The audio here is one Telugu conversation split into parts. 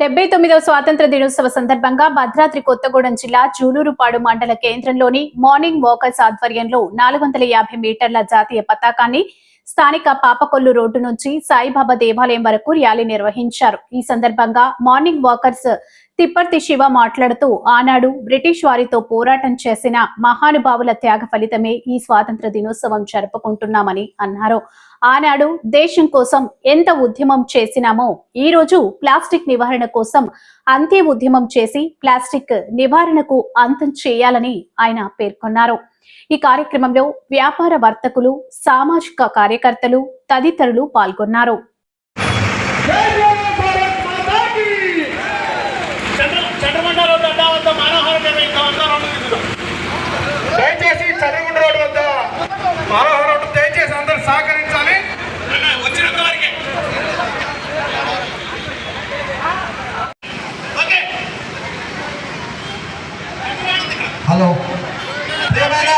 డెబ్బై తొమ్మిదవ స్వాతంత్ర దినోత్సవ సందర్భంగా భద్రాద్రి కొత్తగూడెం జిల్లా జూలూరుపాడు మండల కేంద్రంలోని మార్నింగ్ వాకర్స్ ఆధ్వర్యంలో నాలుగు వందల యాభై మీటర్ల జాతీయ పతాకాన్ని స్థానిక పాపకొల్లు రోడ్డు నుంచి సాయిబాబా దేవాలయం వరకు ర్యాలీ నిర్వహించారు. ఈ సందర్భంగా మార్నింగ్ వాకర్స్ తిప్పర్తి శివ మాట్లాడుతూ ఆనాడు బ్రిటిష్ వారితో పోరాటం చేసిన మహానుభావుల త్యాగ ఫలితమే ఈ స్వాతంత్ర దినోత్సవం జరుపుకుంటున్నామని అన్నారు. ఆనాడు దేశం కోసం ఎంత ఉద్యమం చేసినామో ఈ రోజు ప్లాస్టిక్ నివారణ కోసం అంతే ఉద్యమం చేసి ప్లాస్టిక్ నివారణకు అంతం చేయాలని ఆయన పేర్కొన్నారు. ఈ కార్యక్రమంలో వ్యాపార వర్తకులు సామాజిక కార్యకర్తలు తదితరులు పాల్గొన్నారు. హలో. ప్రియమైన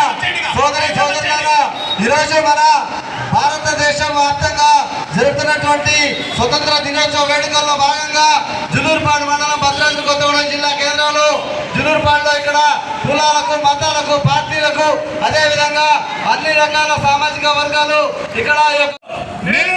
సోదరి సోదరులారా ఈరోజు మన భారతదేశం వ్యాప్తంగా జరుగుతున్నటువంటి స్వతంత్ర దినోత్సవ వేడుకల్లో భాగంగా జులూరుపాడు మండలం భద్రాద్రి కొత్తగూడెం జిల్లా కేంద్రంలో జులూరుపాడులో ఇక్కడ కులాలకు మతాలకు పార్టీలకు అదేవిధంగా అన్ని రకాల సామాజిక వర్గాలు ఇక్కడ నేను